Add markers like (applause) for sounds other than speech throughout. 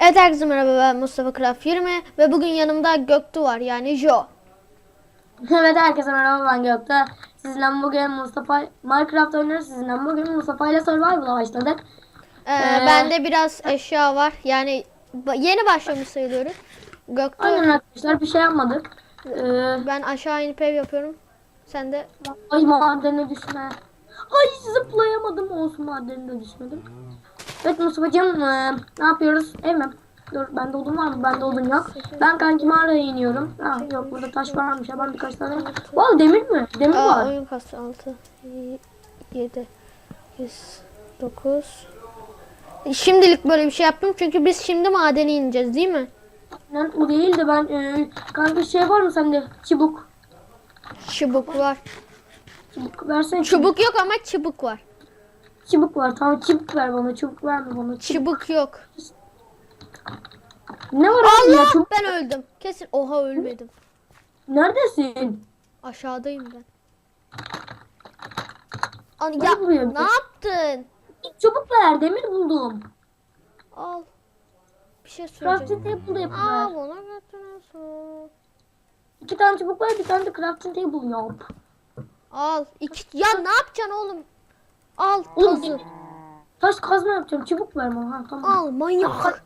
Evet herkese merhaba ben Mustafa Craft 20 ve bugün yanımda Göktuğ var yani Jo. Evet herkese merhaba ben Gökte. Sizinle bugün Mustafa Minecraft oynuyoruz. Sizinle bugün Mustafa ile Survival'a başladık. Ee, Ee, bende biraz eşya var yani yeni başlamış sayılıyoruz. Göktuğ Aynen arkadaşlar bir şey yapmadık. Ee, ben aşağı inip ev yapıyorum. Sen de ay madene düşme. Ay zıplayamadım olsun madene de düşmedim. Evet Mustafa'cığım ee, ne yapıyoruz? Ev mi? Dur bende odun var mı? Bende odun yok. Ben kanki mağaraya iniyorum. Ha, yok burada taş varmış ya ben birkaç tane. Wow demir mi? Demir Aa, var. oyun kastı 6 7 8 9 Şimdilik böyle bir şey yaptım çünkü biz şimdi madene ineceğiz değil mi? Lan o değil de ben ee, kanka şey var mı sende? Çubuk. Çubuk var. Çubuk versene çubuk. Çubuk yok ama çubuk var. Çubuk var. Tamam çubuk ver bana. Çubuk verme bana. Çubuk. Çubuk yok. Ne var abi ya? Allah Çubuk. ben öldüm. Kesin oha ölmedim. Neredesin? Aşağıdayım ben. An ya ne yaptın? Çubuk ver. Demir buldum. Al. Bir şey söyleyeceğim. Crafting table Aa yapıver. bana götürüyorsun. İki tane çubuk ver. Bir tane de crafting table yap. Al. İki... Ya ne yapacaksın oğlum? Al Oğlum tazı. taş kazma yapacağım. Çubuk ver bana. Ha, tamam. Al manyak.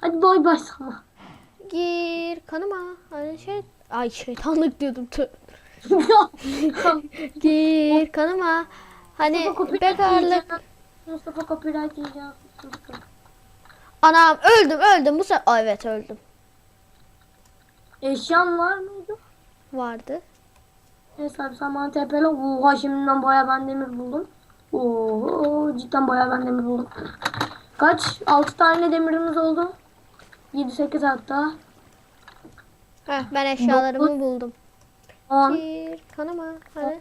Hadi bay bay sana. Gir kanıma. Hani şey... Ay şeytanlık diyordum. Tüh. (laughs) Gir kanıma. Hani Mustafa copyright bekarlık. yiyeceğim. Mustafa copyright yiyeceğim. Mustafa. Anam öldüm öldüm bu sefer. Aa, evet öldüm. Eşyan var mıydı? Vardı. Neyse abi sen bana TP'le. Oha şimdiden baya ben demir buldum. Oo cidden baya ben demir buldum. Kaç? 6 tane demirimiz oldu. 7-8 hatta. Heh, ben eşyalarımı buldum. 10, Gir kanıma. Hani.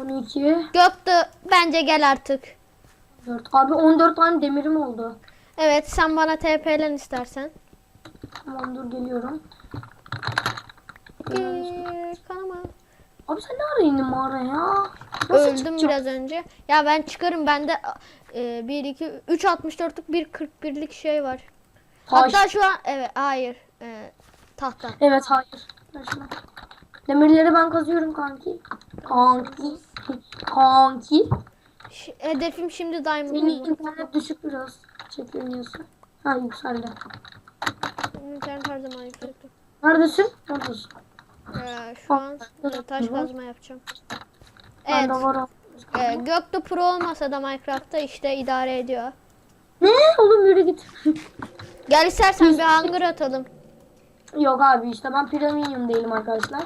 12, Göktuğ bence gel artık. 4. Abi 14 tane demirim oldu. Evet sen bana TP'len istersen. Tamam dur geliyorum. Gir kanıma. Abi sen ne ara indin mağaraya? Nasıl Öldüm çıkacağım? biraz önce. Ya ben çıkarım bende e, 1 2 3 64'luk bir 41'lik şey var. Taş. Hatta şu an evet hayır. E, tahta. Evet hayır. Şunu. Demirleri ben kazıyorum kanki. Kanki. Kanki. Ş- hedefim şimdi diamond. Senin bulmak. internet düşük biraz. Çekilmiyorsun. Ha yükseldi. Benim internet her zaman yüksekti. Neredesin? Neredesin? E, şu an e, taş kazma yapacağım. Evet. Bende var o. E, Göktuğ Pro olmasa da Minecraft'ta işte idare ediyor. Ne? Oğlum yürü git. (laughs) Gel istersen bir hangar atalım. Yok abi işte ben premium değilim arkadaşlar.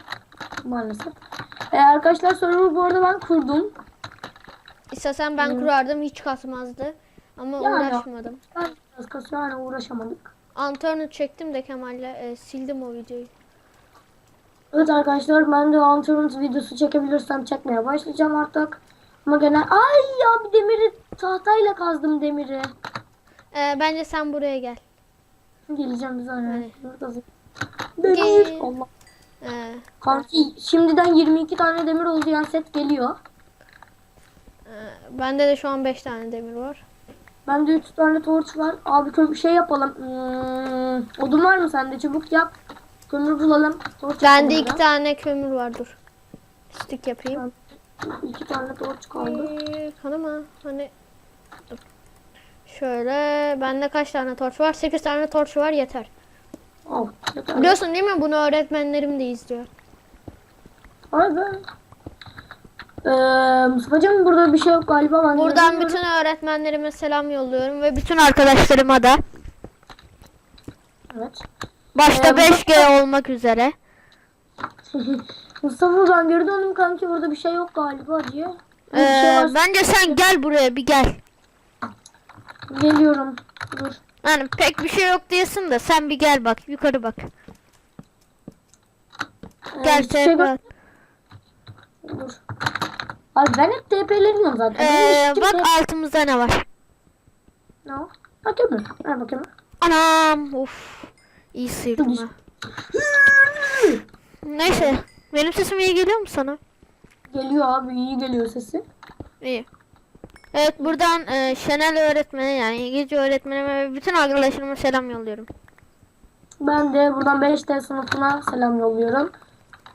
Maalesef. Ee, arkadaşlar server bu arada ben kurdum. İstesem ben kurardım hiç kasmazdı. Ama Yani. uğraşmadım. Biraz kasıyor hani uğraşamadık. Antörnü çektim de Kemal'le e, sildim o videoyu. Evet arkadaşlar ben de Lanterns videosu çekebilirsem çekmeye başlayacağım artık. Ama genel... Ay abi demiri tahtayla kazdım demiri. E, bence sen buraya gel. Geleceğim bir saniye. Hadi. Demir. Gel. Allah. E, Kanki şimdiden 22 tane demir oldu yani set geliyor. E, bende de şu an 5 tane demir var. Bende 3 tane torç var. Abi kömür şey yapalım. Hmm, odun var mı sende? Çubuk yap. Kömür bulalım. Torç Bende yapalım 2 tane kömür var dur. Stick yapayım. ya. İki tane torç kaldı. E, kanıma hani dur. Şöyle bende kaç tane torç var? 8 tane torç var yeter. Al. yeter. Biliyorsun değil mi? Bunu öğretmenlerim de izliyor. Be. Ee, Mustafa'cığım burada bir şey yok galiba. Ben Buradan bütün öğretmenlerime selam yolluyorum ve bütün arkadaşlarıma da. Evet. Başta Ee, 5G olmak üzere. (laughs) Mustafa ben geri döndüm kanki burada bir şey yok galiba diye. Bir şey Ee, var. bence sen gel buraya bir gel. Geliyorum. Dur. Yani pek bir şey yok diyorsun da sen bir gel bak yukarı bak. Ee, Gel bir şey şey yok. Dur. Abi ben hep TP'leniyorum zaten. Ee, bak kimse- altımızda ne var? Ne o? Ha kömür. Ver bakayım. Anam of. İyi sıyırdım. Neyse. Benim sesim iyi geliyor mu sana? Geliyor abi iyi geliyor sesi. İyi. Evet buradan e, Şenel öğretmene yani İngilizce öğretmenime ve bütün arkadaşlarıma selam yolluyorum. Ben de buradan 5D sınıfına selam yolluyorum.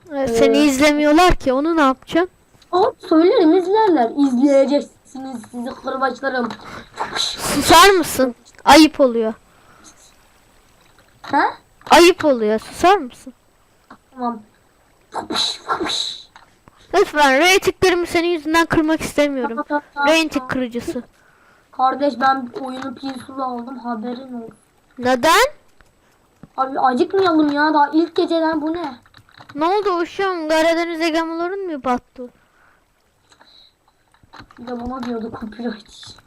Seni izlemiyorlar ki onu ne yapacaksın? Aa, söylerim izlerler. İzleyeceksiniz sizi kırbaçlarım. Susar mısın? Ayıp oluyor. He? Ayıp oluyor. Susar mısın? Tamam. Lütfen reytinglerimi senin yüzünden kırmak istemiyorum. Reyting kırıcısı. Kardeş ben oyunu peaceful aldım haberin olsun. Neden? Abi acıkmayalım ya daha ilk geceden bu ne? Ne oldu uşağım? Karadeniz'e gemilerin mi battı? Bana diyordu copyright.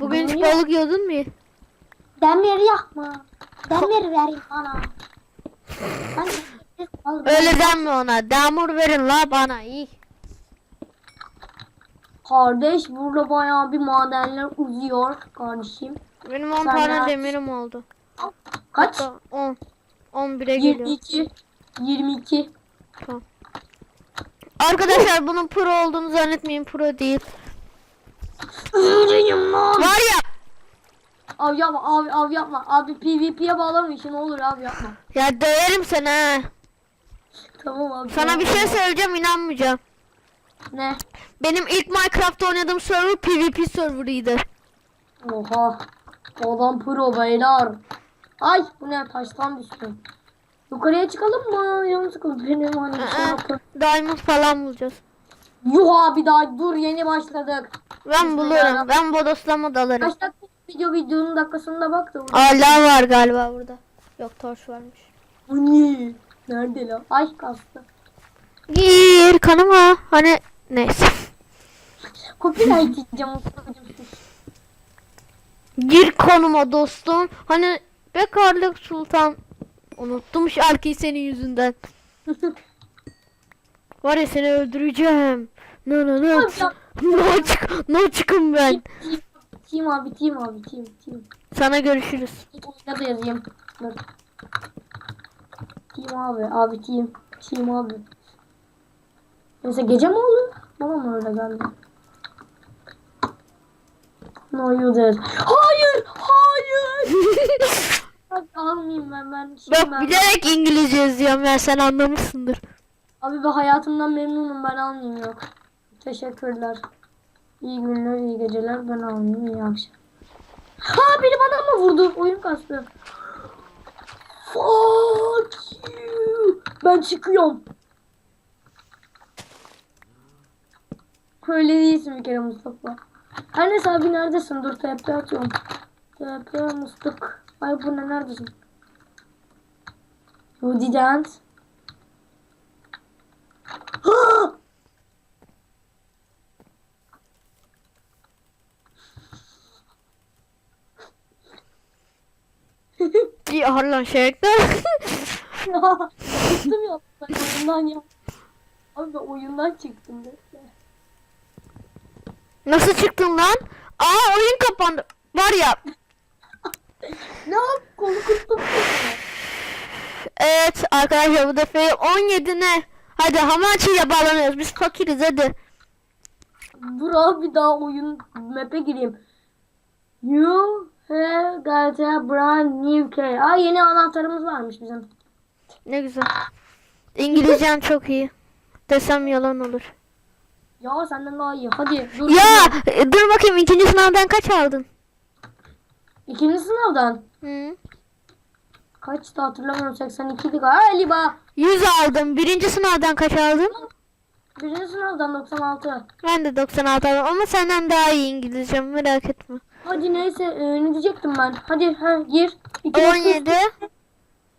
Bugün hiç balık yiyordun mu? Demir yakma. Demir verin bana. Ben Öyle denme ona. Damur verin la bana. iyi. Kardeş burada bayağı bir madenler uzuyor kardeşim. Benim 10 Sen tane ne demirim oldu. Kaç? Hatta 10. 11'e geliyor. 22. 22. Arkadaşlar bunun pro olduğunu zannetmeyin. Pro değil. Öğrenim lan. Var ya. Abi yapma abi abi yapma. Abi PvP'ye bağlama işi ne olur abi yapma. Ya döverim seni ha. Tamam abi. Sana bir şey söyleyeceğim inanmayacağım. Ne? Benim ilk Minecraft oynadığım server PvP serverıydı. Oha. Adam pro beyler. Ay bu ne taştan düştü. Yukarıya çıkalım mı? Sıkıldı benim hani şey Aa, yapın. Diamond falan bulacağız. Yuh abi daha dur yeni başladık. Ben bulurum. Ben bodoslama dalarım. Kaç dakika video videonun dakikasında bak da. Hala var galiba burada. Yok torç varmış. Bu ne? Nerede lan? Ay kastı. Gir kanıma. Hani neyse. Copyright diyeceğim. Gir konuma dostum. Hani bekarlık sultan. Unuttum şarkıyı senin yüzünden. (laughs) Var ya seni öldüreceğim. No no no. No çık. No çıkın ben. Team abi team abi team team. Sana görüşürüz. Da yazayım. Dur. Team abi abi team. Team abi. Neyse gece mi oldu? Bana mı öyle geldi? No you did. Hayır! Hayır! (laughs) Abi almayayım ben ben. Bak ben- bilerek İngilizce yazıyorum ya sen anlamışsındır. Abi ben hayatımdan memnunum ben almayayım yok. Teşekkürler. İyi günler, iyi geceler. Ben almayayım, iyi akşam. Ha biri bana mı vurdu? Oyun kastı. Fuck you. Ben çıkıyorum. Öyle değilsin bir kere Mustafa. Her neyse abi neredesin? Dur TP atıyorum. TP Mustafa. Ay bu ne neredesin? You didn't. Ya lan şeyler. Ya, (laughs) çıktım ya. Oyundan ya. Abi oyundan çıktım. Bekle. Nasıl çıktın lan? Aa oyun kapandı. Var ya. Ne yap? Kolu kırptım. Evet arkadaşlar bu defa 17 ne? Hadi Hamachi'yle bağlanıyoruz. Biz fakiriz hadi. Dur abi daha oyun map'e gireyim. You have got a brand new key. Aa yeni anahtarımız varmış bizim. Ne güzel. İngilizcen çok iyi. Desem yalan olur. Ya senden daha iyi. Hadi dur. Ya dur bakayım ikinci sınavdan kaç aldın? İkinci sınavdan. Hı. Kaçtı hatırlamıyorum 82'di galiba. 100 aldım. Birinci sınavdan kaç aldın? Birinci sınavdan 96. Ben de 96 aldım ama senden daha iyi İngilizcem merak etme. Hadi neyse e, ne diyecektim ben. Hadi ha, gir. 2, 17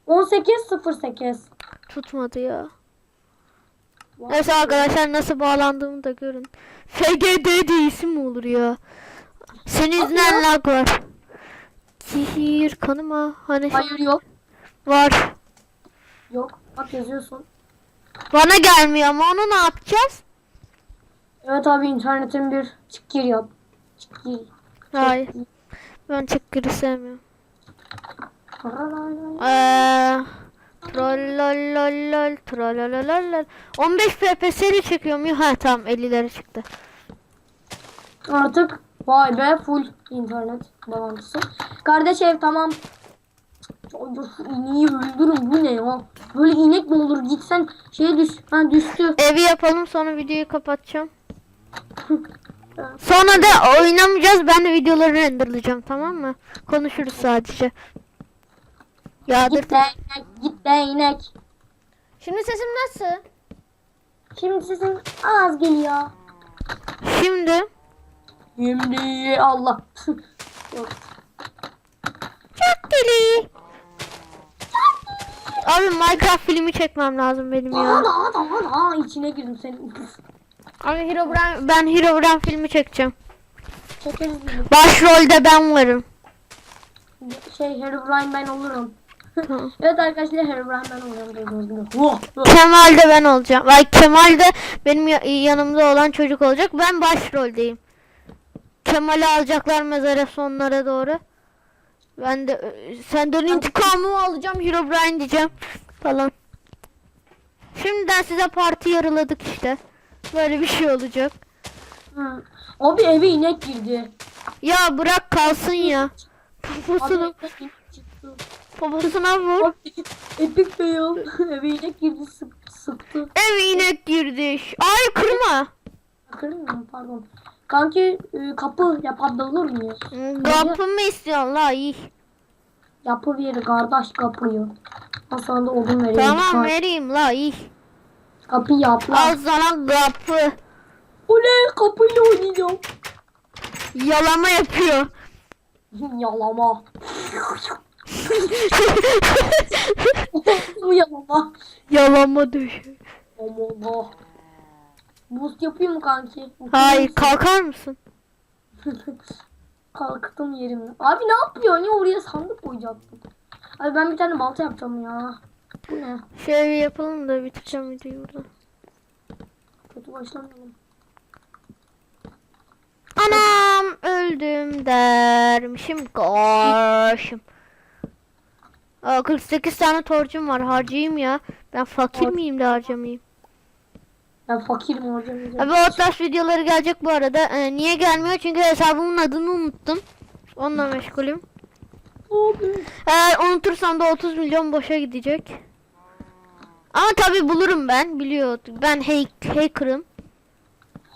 18 08. tutmadı ya. Neyse arkadaşlar nasıl bağlandığımı da görün. FGD diye isim mi olur ya? Senin yüzünden lag var. Zehir kanıma hani Hayır yok. var. Yok. Bak yazıyorsun. Bana gelmiyor ama onu ne yapacağız? Evet abi internetin bir çık gir yap. Çık gir. Hayır. Ben çıkkırı sevmiyorum. Ee, Trollololol, trollololol. 15 FPS'li çekiyorum. Ha tamam 50'lere çıktı. Artık vay be full internet bağlantısı. Kardeş ev tamam. İneği öldürün bu ne ya? Böyle inek mi olur gitsen şeye düş. Ha düştü. Evi yapalım sonra videoyu kapatacağım. Sonra da oynamayacağız. Ben de videoları renderlayacağım tamam mı? Konuşuruz sadece. Yağdır. Git de inek, git de inek. Şimdi sesim nasıl? Şimdi sesin az geliyor. Şimdi Şimdi Allah. (laughs) Çok deli. Abi Minecraft filmi çekmem lazım benim ya. Ana ana ana içine girdim senin. Abi Herobrine, ben Herobrine filmi çekeceğim. Çekeriz bunu. Başrolde ben varım. Şey Herobrine ben olurum. (laughs) Evet arkadaşlar Herobrine ben olurum. Kemal de ben olacağım. Ay Kemal de benim ya- yanımda olan çocuk olacak. Ben başroldeyim. Kemal'i alacaklar mezara sonlara doğru. Ben de senden intikamımı alacağım. Herobrine diyeceğim falan. Şimdiden size parti yarıladık işte. Böyle bir şey olacak. Hı. Abi eve inek girdi. Ya bırak kalsın ya. Abi Poposuna, eve vur. Epic fail. (laughs) eve inek girdi sık, sıktı. Ev inek girdi. Ay kırma. Kırın mı? Pardon. Kanki e, kapı yapabilir miyiz? Kapı mı istiyorsun la iyi. Yapı veri kardeş kapıyı. Hasan da odun veriyor. Tamam vereyim la iyi. Kapıyı yap lan. Al sana kapı. Oley kapıyla oynayacağım. Yalama yapıyor. (laughs) Yalama. (laughs) (laughs) Bu yalama. Yalama düşüyor. Allah. Boost yapayım mı kanki? Hayır kalkar mısın? (laughs) Kalktım yerimden. Abi ne yapıyorsun ya oraya sandık koyacaktım. Abi ben bir tane balta yapacağım ya. Bu ne? Şöyle bir yapalım da bitireceğim videoyu burada. Kötü başlamayalım. Anam öldüm dermişim karşım. Aa, 48 tane torcum var harcayayım ya. Ben fakir Or- miyim de harcamayayım. Ben fakirim hocam. Abi Outlast videoları gelecek bu arada. Ee, niye gelmiyor? Çünkü hesabımın adını unuttum. Onunla meşgulüm. Abi. Eğer unutursam da 30 milyon boşa gidecek. Ama tabi bulurum ben. Biliyor. Ben hack, hacker'ım.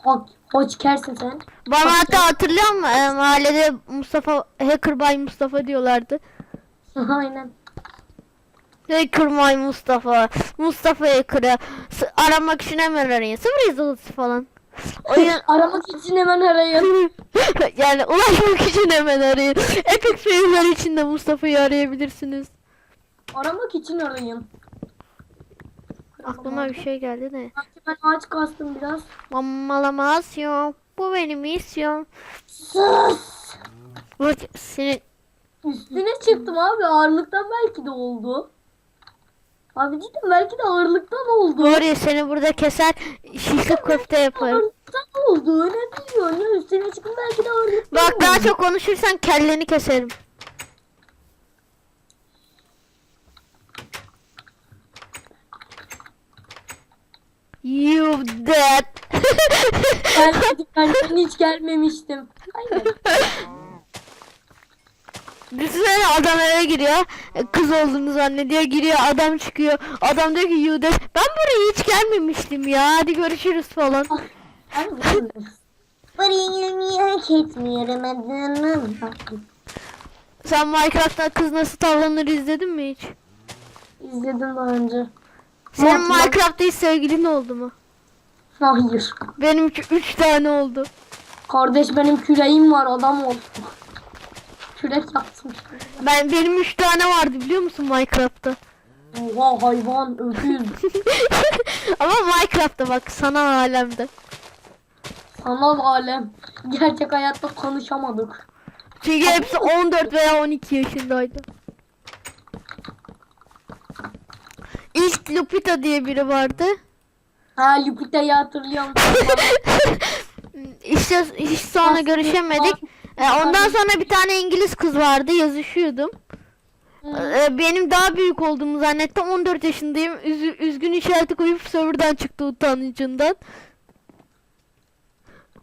Hak, hoç kersin sen. Bana hatta hatırlıyor musun? Ee, mahallede Mustafa, Hacker Bay Mustafa diyorlardı. (laughs) Aynen. Hacker Bay Mustafa. Mustafa s- aramak için hemen arayın. Sıfır yazılısı falan. (laughs) Oyun Aramak için hemen arayın. (laughs) yani ulaşmak için hemen arayın. Epic fail'ler için de Mustafa'yı arayabilirsiniz. Aramak için arayın. Aklıma bir şey geldi de. Sanki ben ağaç kastım biraz. Mamalamasyon. Bu benim misyon. Sus. Bu senin Üstüne çıktım abi ağırlıktan belki de oldu. Abi cidden belki de ağırlıktan oldu. var ya seni burada keser şişli köfte yaparım. Ağırlıktan oldu. Ne biliyorsun ya üstüne çıktım belki de ağırlıktan Bak oldu. daha çok konuşursan kelleni keserim. You dead. Ben, (laughs) ben, ben hiç gelmemiştim. Aynen. (laughs) Düşünsene adam eve giriyor. e, Kız olduğunu zannediyor. Giriyor adam çıkıyor. Adam diyor ki you dead. Ben buraya hiç gelmemiştim ya. Hadi görüşürüz falan. De- Buraya gelmeyi hak etmiyorum adamım. Sen Minecraft'ta kız nasıl tavlanır izledin mi hiç? İzledim daha önce. Senin Hatırlam- Minecraft'ta hiç sevgilin oldu mu? Hayır. Benim 3 tane oldu. Kardeş benim küreğim var adam ol. Kürek yaptım. Ben benim 3 tane vardı biliyor musun Minecraft'ta? Oha hayvan öküz. (laughs) Ama Minecraft'ta bak sanal alemde. Sanal alem. Gerçek hayatta konuşamadık. Çünkü hepsi 14 veya 12 yaşındaydı. İlk Lupita diye biri vardı. Ha Lupita'yı hatırlıyorum. (laughs) İşte hiç sonra görüşemedik. E, ondan sonra bir tane İngiliz kız vardı yazışıyordum. Ee, benim daha büyük olduğumu zannetti. 14 yaşındayım. Üz- üzgün işareti koyup serverdan çıktı utancından.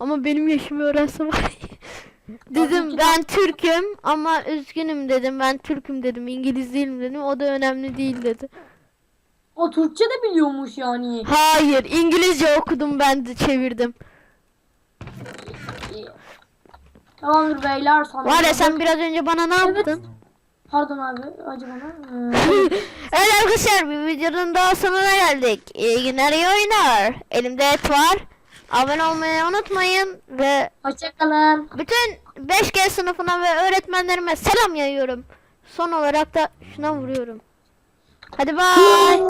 Ama benim yaşımı öğrense var. (laughs) dedim ben Türk'üm ama üzgünüm dedim. Ben Türk'üm dedim. İngiliz değilim dedim. O da önemli değil dedi. O Türkçe de biliyormuş yani. Hayır, İngilizce okudum ben de çevirdim. Tamamdır beyler sana. Var ya sen biraz önce bana ne Evet. yaptın? Pardon abi acı bana. (laughs) Ee, evet arkadaşlar bir videonun daha sonuna geldik. İyi günler iyi oynar. Elimde et var. Abone olmayı unutmayın ve Hoşçakalın. bütün 5G sınıfına ve öğretmenlerime selam yayıyorum. Son olarak da şuna vuruyorum. Hadi bay. (laughs)